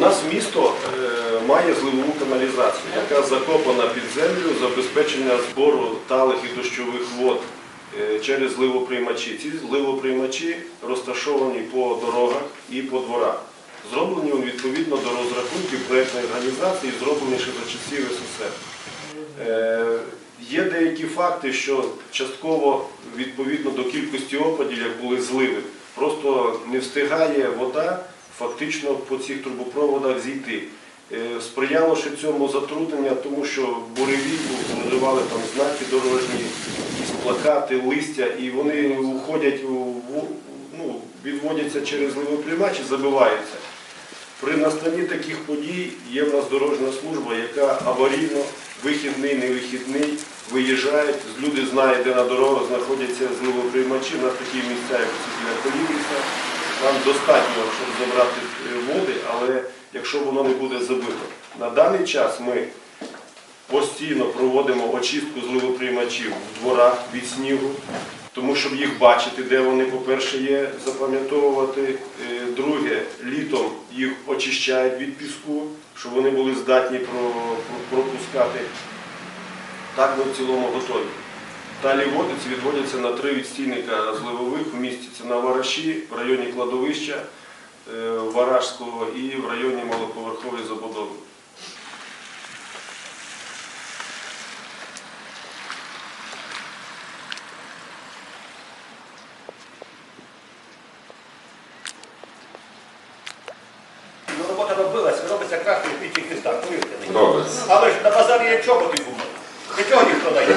нас місто е, має зливову каналізацію, яка закопана під землю забезпечення збору талих і дощових вод е, через зливоприймачі. Ці зливоприймачі розташовані по дорогах і по дворах. Зроблені відповідно до розрахунків проєктної організації, зроблені ще за часів СССР. Е, Є деякі факти, що частково відповідно до кількості опадів, як були зливи, просто не встигає вода фактично по цих трубопроводах зійти. Е, Сприяло ще цьому затруднення, тому що буревій був, там знаки дорожні, якісь плакати, листя, і вони уходять, ну, відводяться через зливоприймач і забиваються. При настанні таких подій є в нас дорожня служба, яка аварійно, вихідний, невихідний, виїжджають, люди знають, де на дорогах знаходяться зливоприймачі, на такі місця, як Колівниця. Нам достатньо, щоб забрати е, води, але якщо воно не буде забито. На даний час ми постійно проводимо очистку зливоприймачів в дворах від снігу, тому щоб їх бачити, де вони, по-перше, є, запам'ятовувати. Е, Друге, літом їх очищають від піску, щоб вони були здатні про- про- пропускати. Так ми в цілому готові. Далі водиці відводяться на три відстійника зливових в місті. Це на Вараші, в районі кладовища е, Варажського і в районі малоповерхової забудови. Ну, робота робилася, робиться ніж в містах, повірте мені. Але ж на базарі є чоботи купити. Нічого ніхто дає.